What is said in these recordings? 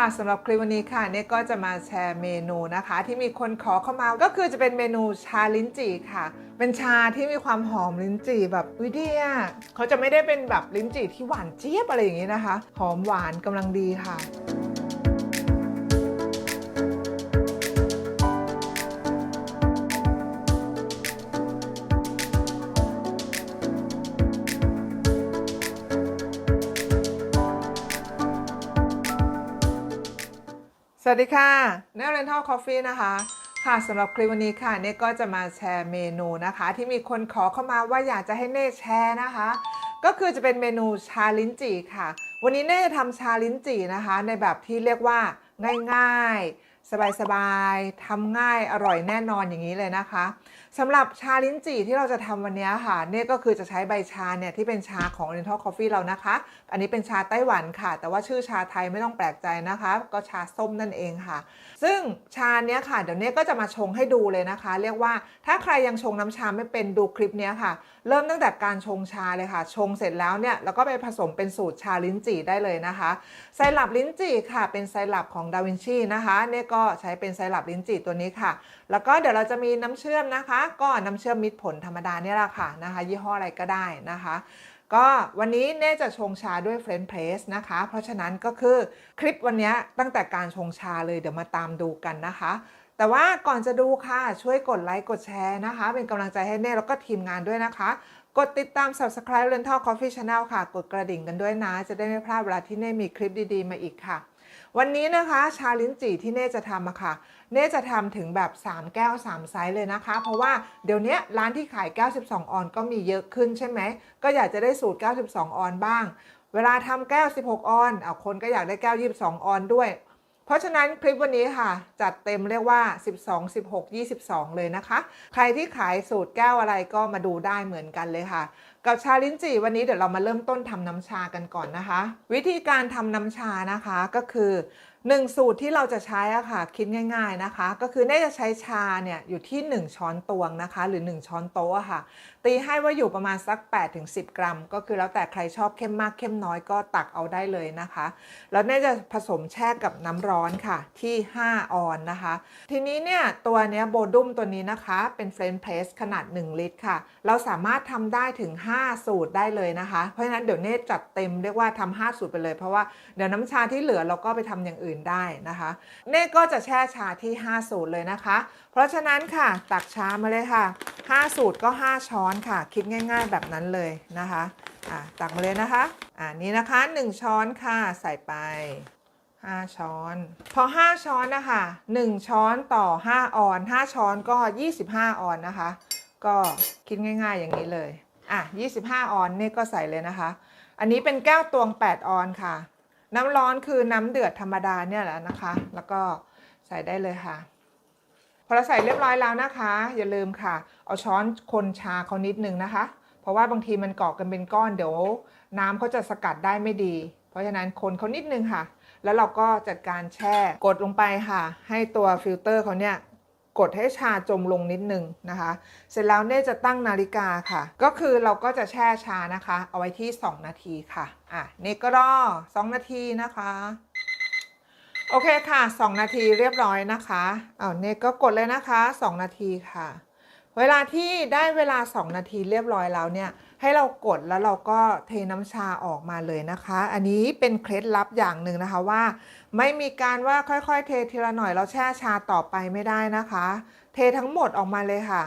ค่ะสำหรับคลิปวันนี้ค่ะเนี่ยก็จะมาแชร์เมนูนะคะ ที่มีคนขอเข้ามาก็คือจะเป็นเมนูชาลิ้นจี่ค่ะ เป็นชาที่มีความหอมลิ้นจี่แบบวิเดียเขาจะไม่ได้เป็นแบบลิ้นจี่ที่หวานเจี๊ยบอะไรอย่างนี้นะคะ หอมหวานกำลังดีค่ะ วัสดีค่ะเน r เรนทัลคอฟฟี่นะคะ ค่ะสำหรับคลิปวันนี้ค่ะเน่ก็จะมาแชร์เมนูนะคะ ที่มีคนขอเข้ามาว่าอยากจะให้เน่แชร์นะคะ ก็คือจะเป็นเมนูชาลิ้นจี่ค่ะ วันนี้เน่จะทำชาลิ้นจี่นะคะ ในแบบที่เรียกว่าง่ายๆ สบายๆทำง่ายอร่อยแน่นอนอย่างนี้เลยนะคะสำหรับชาลิ้นจี่ที่เราจะทำวันนี้ค่ะเนี่ยก็คือจะใช้ใบชาเนี่ยที่เป็นชาของ Oriental Coffee เรานะคะ อันนี้เป็นชาไต้หวันค่ะ แต่ว่าชื่อชาไทยไม่ต้องแปลกใจนะคะ ก็ชาส้มนั่นเองค่ะ ซึ่งชาเนี้ยค่ะเดี๋ยวเนี้ก็จะมาชงให้ดูเลยนะคะ เรียกว่าถ้าใครยังชงน้ำชาไม่เป็นดูคลิปเนี้ยค่ะ เริ่มตั้งแต่การชงชาเลยค่ะ ชงเสร็จแล้วเนี่ยแล้วก็ไปผสมเป็นสูตรชาลิ้นจี่ได้เลยนะคะไซรัปลิ้นจี่ค่ะ เป็นไซรัปของดาวินชีนะคะเนี่ยก็ใช้เป็นไซรัปลิ้นจี่ตัวนี้ค่ะ แล้วก็เดี๋ยวเราจะมีน้ำเชื่อมนะคะ ก็น้ำเชื่อมมิตรผลธรรมดาเนี่ยแหละค่ะนะคะ ยี่ห้ออะไรก็ได้นะคะ ก็วันนี้เน่จะชงชาด้วยเฟรนช์เพรสนะคะ เพราะฉะนั้นก็คือคลิปวันนี้ตั้งแต่การชงชาเลยเดี๋ยวมาตามดูกันนะคะแต่ว่าก่อนจะดูค่ะช่วยกดไลค์กดแชร์นะคะ เป็นกำลังใจให้เน่แล้วก็ทีมงานด้วยนะคะ กดติดตาม subscribe Rental Coffee Channel ค่ะ กดกระดิ่งกันด้วยนะ จะได้ไม่พลาดเวลาที่เน่มีคลิปดี ๆ มาอีกค่ะ วันนี้นะคะชาลิ้นจี่ที่เน่จะทำอะค่ะ เน่จะทำถึงแบบ 3 แก้ว 3 ไซส์เลยนะคะ เพราะว่าเดี๋ยวนี้ร้านที่ขายแก้ว 12 ออนก็มีเยอะขึ้นใช่ไหม ก็อยากจะได้สูตรแก้ว 12 ออนบ้าง เวลาทำแก้ว 16 ออนเอาคนก็อยากได้แก้ว 22 ออนด้วย เพราะฉะนั้นคลิปวันนี้ค่ะ จัดเต็มเรียกว่า 12 16 22 เลยนะคะ ใครที่ขายสูตรแก้วอะไรก็มาดูได้เหมือนกันเลยค่ะ กับชาลิ้นจี่วันนี้เดี๋ยวเรามาเริ่มต้นทำน้ำชากันก่อนนะคะ วิธีการทำน้ำชานะคะก็คือ หนึ่งสูตรที่เราจะใช้อะค่ะคิดง่าย ๆนะคะ ก็คือเน่จะใช้ชาเนี่ยอยู่ที่ 1 ช้อนตวงนะคะ หรือ 1 ช้อนโต๊ะค่ะ ตีให้ว่าอยู่ประมาณสัก 8-10 กรัม ก็คือแล้วแต่ใครชอบเข้มมากเข้มน้อยก็ตักเอาได้เลยนะคะ แล้วเน่จะผสมแช่กับน้ำร้อนค่ะที่ 5 ออนนะคะ ทีนี้เนี่ยตัวเนี้ยโบดุมตัวนี้นะคะเป็นเฟรนช์เพรสขนาด 1 ลิตรค่ะ เราสามารถทำได้ถึง 5 สูตรได้เลยนะคะ เพราะฉะนั้นเดี๋ยวเน่จัดเต็มเรียกว่าทำ5สูตรไปเลยเพราะว่าเดี๋ยวน้ำชาที่เหลือเราก็ไปทำอย่างอื่นได้นะคะเน่ก็จะแช่ชาที่ 5 สูตรเลยนะคะ เพราะฉะนั้นค่ะตักชามาเลยค่ะ 5 สูตรก็ 5 ช้อนค่ะ คิดง่าย ๆ แบบนั้นเลยนะคะอะตักมาเลยนะคะอ่านี่นะคะ 1 ช้อนค่ะใส่ไป 5 ช้อน พอ 5 ช้อนนะคะ1 ช้อนต่อ 5 ออน 5 ช้อนก็ 25 ออนนะคะ ก็คิดง่าย ๆ อย่างนี้เลยอะ25 ออนเนี่ก็ใส่เลยนะคะอันนี้เป็นแก้วตวง 8 ออนค่ะ น้ำร้อนคือน้ำเดือดธรรมดาเนี่ยแหละนะคะ แล้วก็ใส่ได้เลยค่ะ พอเราใส่เรียบร้อยแล้วนะคะ อย่าลืมค่ะ เอาช้อนคนชาเขานิดนึงนะคะ เพราะว่าบางทีมันเกาะกันเป็นก้อนเดี๋ยวน้ำเขาจะสกัดได้ไม่ดี เพราะฉะนั้นคนเขานิดนึงค่ะ แล้วเราก็จัดการแช่กดลงไปค่ะ ให้ตัวฟิลเตอร์เขาเนี่ย กดให้ชาจมลงนิดนึงนะคะ เสร็จแล้วเน่จะตั้งนาฬิกาค่ะ ก็คือเราก็จะแช่ชานะคะ เอาไว้ที่ 2 นาทีค่ะ อะเน่ก็รอ 2 นาทีนะคะโอเคค่ะ 2 นาทีเรียบร้อยนะคะเอาเนก็กดเลยนะคะ 2 นาทีค่ะ เวลาที่ได้เวลา 2 นาทีเรียบร้อยแล้วเนี่ยให้เรากดแล้วเราก็เทน้ำชาออกมาเลยนะคะ อันนี้เป็นเคล็ดลับอย่างหนึ่งนะคะว่า ไม่มีการว่าค่อยๆ เททีละหน่อยเราแช่ชาต่อไปไม่ได้นะคะ เททั้งหมดออกมาเลยค่ะ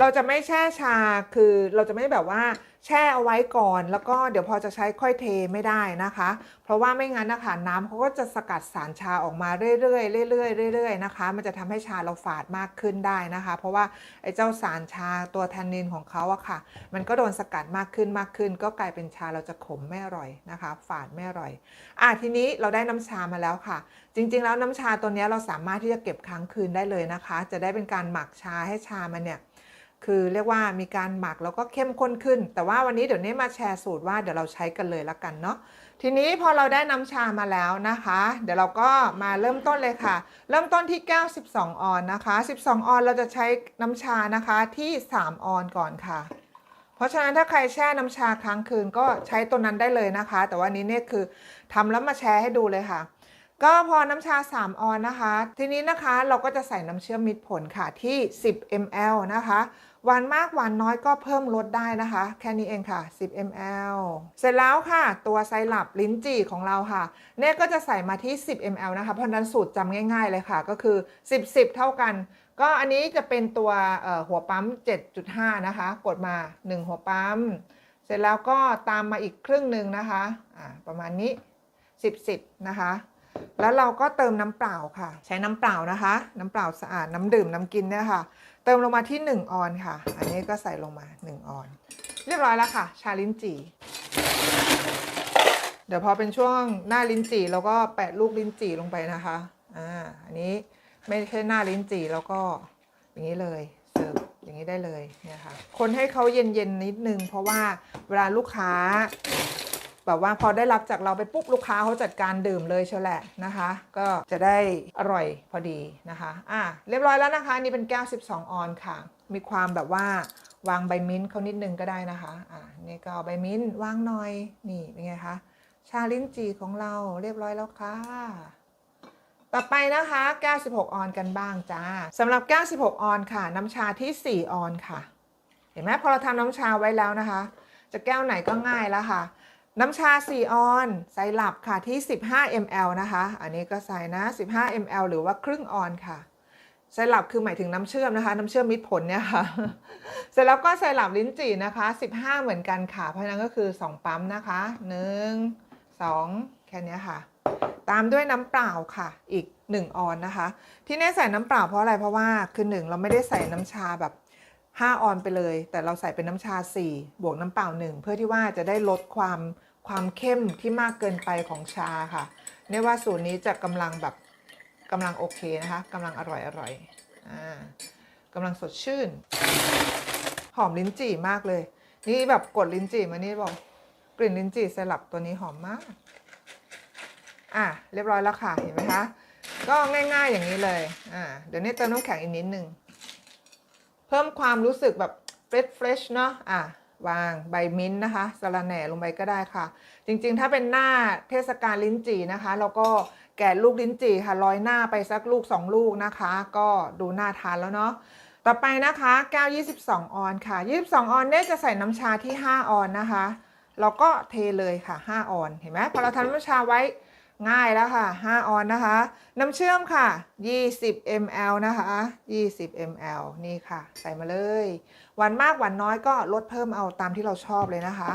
เราจะไม่แช่ชาคือเราจะไม่แบบว่าแช่เอาไว้ก่อน แล้วก็เดี๋ยวพอจะใช้ค่อยเทไม่ได้นะคะ เพราะว่าไม่งั้นนะคะน้ำเขาก็จะสกัดสารชาออกมาเรื่อยๆเรื่อยๆเรื่อยๆนะคะ มันจะทำให้ชาเราฝาดมากขึ้นได้นะคะ เพราะว่าไอ้เจ้าสารชาตัวแทนนินของเขาอะค่ะ มันก็โดนสกัดมากขึ้นมากขึ้น ก็กลายเป็นชาเราจะขมไม่อร่อยนะคะ ฝาดไม่อร่อยอะทีนี้เราได้น้ำชามาแล้วค่ะ จริง ๆ แล้วน้ำชาตัวนี้เราสามารถที่จะเก็บค้างคืนได้เลยนะคะ จะได้เป็นการหมักชาให้ชามันเนี่ย คือเรียกว่ามีการหมักแล้วก็เข้มข้นขึ้น แต่ว่าวันนี้เดี๋ยวนี้มาแชร์สูตรว่าเดี๋ยวเราใช้กันเลยละกันเนาะทีนี้พอเราได้น้ำชามาแล้วนะคะ เดี๋ยวเราก็มาเริ่มต้นเลยค่ะ เริ่มต้นที่แก้ว 12 ออนนะคะ 12 ออนเราจะใช้น้ำชานะคะที่ 3 ออนก่อนค่ะ เพราะฉะนั้นถ้าใครแช่น้ำชาค้างคืนก็ใช้ตัวนั้นได้เลยนะคะ แต่ว่านี้เนี่ยคือทำแล้วมาแชร์ให้ดูเลยค่ะก็พอน้ำชา 3 ออนนะคะ ทีนี้นะคะเราก็จะใส่น้ำเชื่อมมิตรผลค่ะที่ 10 ml นะคะ หวานมากหวานน้อยก็เพิ่มลดได้นะคะ แค่นี้เองค่ะ 10 ml เสร็จแล้วค่ะ ตัวไซรัปลิ้นจี่ของเราค่ะเน่ก็จะใส่มาที่ 10 ml นะคะ เพราะนั้นสูตรจำง่าย ๆเลยค่ะ ก็คือ 10 10 เท่ากัน ก็อันนี้จะเป็นตัวหัวปั๊ม 7.5 นะคะ กดมา 1 หัวปั๊ม เสร็จแล้วก็ตามมาอีกครึ่งหนึ่งนะคะอ่าประมาณนี้ 10 10 นะคะแล้วเราก็เติมน้ำเปล่าค่ะ ใช้น้ำเปล่านะคะ น้ำเปล่าสะอาดน้ำดื่มน้ำกินเนี่ยค่ะ เติมลงมาที่ 1 ออนค่ะ อันนี้ก็ใส่ลงมา 1 ออน เรียบร้อยแล้วค่ะ ชาลิ้นจี่ เดี๋ยวพอเป็นช่วงหน้าลิ้นจี่เราก็แปะลูกลิ้นจี่ลงไปนะคะ อ่า อันนี้ไม่ใช่หน้าลิ้นจี่แล้วก็อย่างนี้เลยเสิร์ฟอย่างนี้ได้เลยเนี่ยค่ะ คนให้เขาเย็นๆนิดนึง เพราะว่าเวลาลูกค้า แบบว่าพอได้รับจากเราไปปุ๊บลูกค้าเขาจัดการดื่มเลยเชียวแหละนะคะ ก็จะได้อร่อยพอดีนะคะอะเรียบร้อยแล้วนะคะนี่เป็นแก้ว 12 ออนค่ะ มีความแบบว่าวางใบมิ้นท์เขานิดนึงก็ได้นะคะอะนี่ก็เอาใบมิ้นท์วางหน่อยนี่เป็นไงคะชาลิ้นจีของเราเรียบร้อยแล้วค่ะต่อไปนะคะแก้ว16 ออนกันบ้างจ้าสำหรับแก้ว16 ออนค่ะ น้ำชาที่ 4 ออนค่ะ เห็นไหมพอเราทำน้ำชาไว้แล้วนะคะ จะแก้วไหนก็ง่ายแล้วค่ะ น้ำชา 4 ออนไซรัปค่ะที่ 15 ml นะคะ อันนี้ก็ใส่นะ 15 ml หรือว่าครึ่งออนค่ะไซรัปคือหมายถึงน้ำเชื่อมนะคะ น้ำเชื่อมมิตรผลเนี่ยค่ะ เสร็จแล้วก็ไซรัปลิ้นจี่นะคะ 15 เหมือนกันค่ะ เพราะนั้นก็คือ 2 ปั๊มนะคะ 1 2 แค่นี้ค่ะ ตามด้วยน้ำเปล่าค่ะ อีก 1 ออนนะคะ ที่เน่ใส่น้ำเปล่าเพราะอะไร เพราะว่าคือ 1 เราไม่ได้ใส่น้ำชาแบบ5ออนไปเลย แต่เราใส่เป็นน้ำชา 4 บวกน้ำเปล่า 1 เพื่อที่ว่าจะได้ลดความ ความเข้มที่มากเกินไปของชาค่ะเน่ว่าสูตรนี้จะกำลังแบบกำลังโอเคนะคะกำลังอร่อยอร่อยอ่ากำลังสดชื่น หอมลิ้นจี่มากเลย นี่แบบกดลิ้นจี่มานี่บอกกลิ่นลิ้นจี่สลับตัวนี้หอมมาก อะเรียบร้อยแล้วค่ะเห็นไหมคะก็ง่ายๆอย่างนี้เลย อ่า เดี๋ยวนี้เติมน้ำแข็งอีกนิดนึง เพิ่มความรู้สึกแบบเฟรชเฟรชเนาะ อะ วางใบมิ้นนะคะสะระแหน่ลงไปก็ได้ค่ะ จริงๆ ถ้าเป็นหน้าเทศกาลลิ้นจี่นะคะ เราก็แกะลูกลิ้นจี่ค่ะร้อยหน้าไปสักลูก 2 ลูกนะคะ ก็ดูน่าทานแล้วเนาะต่อไปนะคะแก้ว22 ออนค่ะ 22 ออนเนี่ยจะใส่น้ำชาที่ 5 ออนนะคะ เราก็เทเลยค่ะ 5 ออนเห็นไหมพอเราทำน้ำชาไว้ง่ายแล้วค่ะ 5 ออนนะคะ น้ำเชื่อมค่ะ 20 ml นะคะ 20 ml นี่ค่ะ ใส่มาเลย หวานมากหวานน้อยก็ลดเพิ่มเอาตามที่เราชอบเลยนะคะ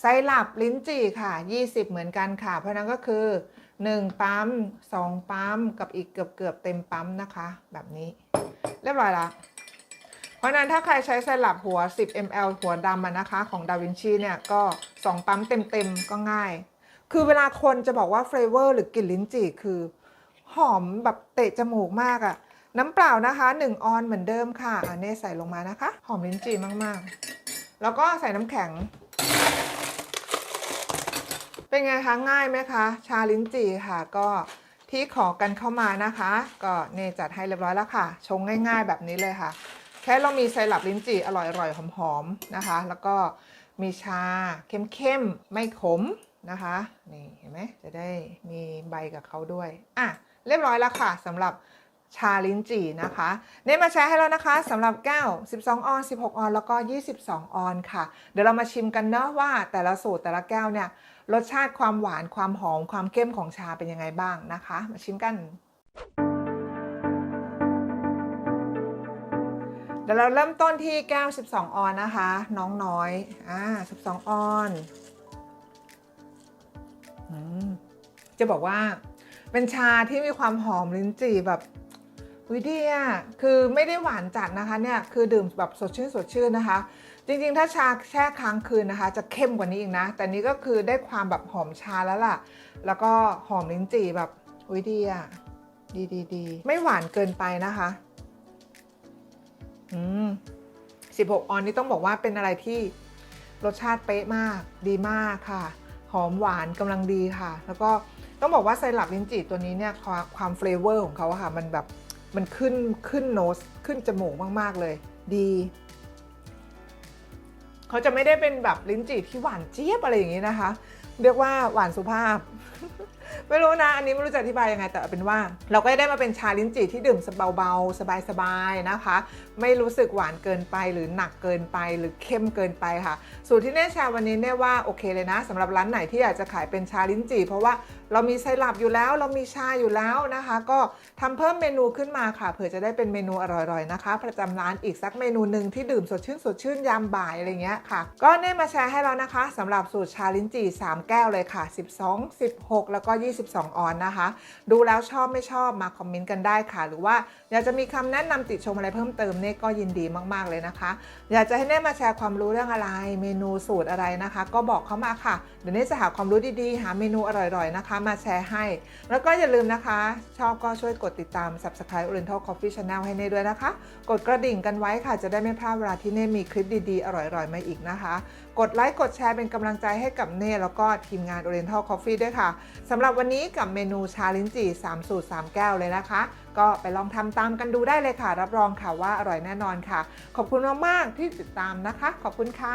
ไซรัปลิ้นจี่ค่ะ 20 เหมือนกันค่ะ เพราะนั้นก็คือ 1 ปั๊ม 2 ปั๊ม กับอีกเกือบเกือบเต็มปั๊มนะคะ แบบนี้ เรียบร้อยละเพราะนั้นถ้าใครใช้ไซรัปหัว 10 ml หัวดำนะคะ ของดาวินชีเนี่ยก็ 2 ปั๊มเต็มๆก็ง่าย คือเวลาคนจะบอกว่าเฟรเวอร์หรือกลิ่นลิ้นจี่คือ หอมแบบเตะจมูกมากอะ น้ำเปล่านะคะ 1 ออนเหมือนเดิมค่ะอันนี้ใส่ลงมานะคะ หอมลิ้นจี่มากๆ แล้วก็ใส่น้ำแข็ง เป็นไงคะง่ายไหมคะ ชาลิ้นจี่ค่ะ ก็ที่ขอกันเข้ามานะคะ ก็เนจัดให้เรียบร้อยแล้วค่ะ ชงง่าย ๆ แบบนี้เลยค่ะ แค่เรามีไซรัปลิ้นจี่อร่อยๆหอมๆนะคะ แล้วก็มีชาเข้มๆไม่ขมนะคะนี่เห็นไหมจะได้มีใบกับเขาด้วยอะเรียบร้อยแล้วค่ะสำหรับ ชาลิ้นจี่นะคะเน้นมาแชร์ให้แล้วนะคะสำหรับแก้ว 12 ออน 16 ออน แล้วก็ 22 ออนค่ะ เดี๋ยวเรามาชิมกันเนาะว่าแต่ละสูตรแต่ละแก้วเนี่ยรสชาติความหวานความหอมความเข้มของชาเป็นยังไงบ้างนะคะ มาชิมกันเดี๋ยวเราเริ่มต้นที่แก้ว 12 ออนนะคะ น้องน้อยอ่า12 ออนอจะบอกว่าเป็นชาที่มีความหอมลิ้นจี่แบบ วิดีอะคือไม่ได้หวานจัดนะคะเนี่ยคือดื่มแบบสดชื่นสดชื่นนะคะ จริงๆ ถ้าชาแช่ค้างคืนนะคะ จะเข้มกว่านี้อีกนะ แต่นี้ก็คือได้ความแบบหอมชาแล้วล่ะ แล้วก็หอมลิ้นจี่แบบวิดีอะดีดีดีไม่หวานเกินไปนะคะ อืม16ออนนี่ต้องบอกว่าเป็นอะไรที่รสชาติเป๊ะมาก ดีมากค่ะ หอมหวานกำลังดีค่ะ แล้วก็ต้องบอกว่าไซรัปลิ้นจี่ตัวนี้เนี่ยความความเฟลเวอร์ของเขาค่ะ มันแบบ มันขึ้นขึ้นโนสขึ้นจมูกมาก ๆ เลย ดี เขาจะไม่ได้เป็นแบบลิ้นจี่ที่หวานเจี๊ยบอะไรอย่างนี้นะคะ เรียกว่าหวานสุภาพ ไม่รู้นะ อันนี้ไม่รู้จะอธิบายยังไงแต่เป็นว่า เราก็ได้มาเป็นชาลิ้นจี่ที่ดื่มเบาๆ สบายๆนะคะ ไม่รู้สึกหวานเกินไปหรือหนักเกินไปหรือเข้มเกินไปค่ะ สูตรที่เน่แชร์วันนี้เน่ว่าโอเคเลยนะสำหรับร้านไหนที่อยากจะขายเป็นชาลิ้นจี่เพราะว่า เรามีไซรัปอยู่แล้ว เรามีชาอยู่แล้วนะคะ ก็ทำเพิ่มเมนูขึ้นมาค่ะเผื่อจะได้เป็นเมนูอร่อยๆนะคะ ประจำร้านอีกสักเมนูหนึ่งที่ดื่มสดชื่นสดชื่นยามบ่ายอะไรเงี้ยค่ะ ก็เน่มาแชร์ให้แล้วนะคะสำหรับสูตรชาลิ้นจี่3แก้วเลยค่ะ 12 16 แล้วก็ 22 ออนนะคะ ดูแล้วชอบไม่ชอบมาคอมเมนต์กันได้ค่ะ หรือว่าอยากจะมีคำแนะนำติชมอะไรเพิ่มเติมเน่ก็ยินดีมากๆเลยนะคะ อยากจะให้เน่มาแชร์ความรู้เรื่องอะไร เมนูสูตรอะไรนะคะ ก็บอกเข้ามาค่ะเดี๋ยวเน่จะหาความรู้ดีๆ หาเมนูอร่อยๆนะคะมาแชร์ให้ แล้วก็อย่าลืมนะคะ ชอบก็ช่วยกดติดตาม Subscribe Oriental Coffee Channel ให้เน่ด้วยนะคะ กดกระดิ่งกันไว้ค่ะ จะได้ไม่พลาดเวลาที่เน่มีคลิปดีๆ อร่อยๆ มาอีกนะคะ กดไลค์กดแชร์เป็นกำลังใจให้กับเน่แล้วก็ทีมงาน Oriental Coffee ด้วยค่ะสำหรับวันนี้กับเมนูชาลิ้นจี่3สูตร 3 แก้วเลยนะคะ ก็ไปลองทำตามกันดูได้เลยค่ะ รับรองค่ะว่าอร่อยแน่นอนค่ะ ขอบคุณมากๆที่ติดตามนะคะ ขอบคุณค่ะ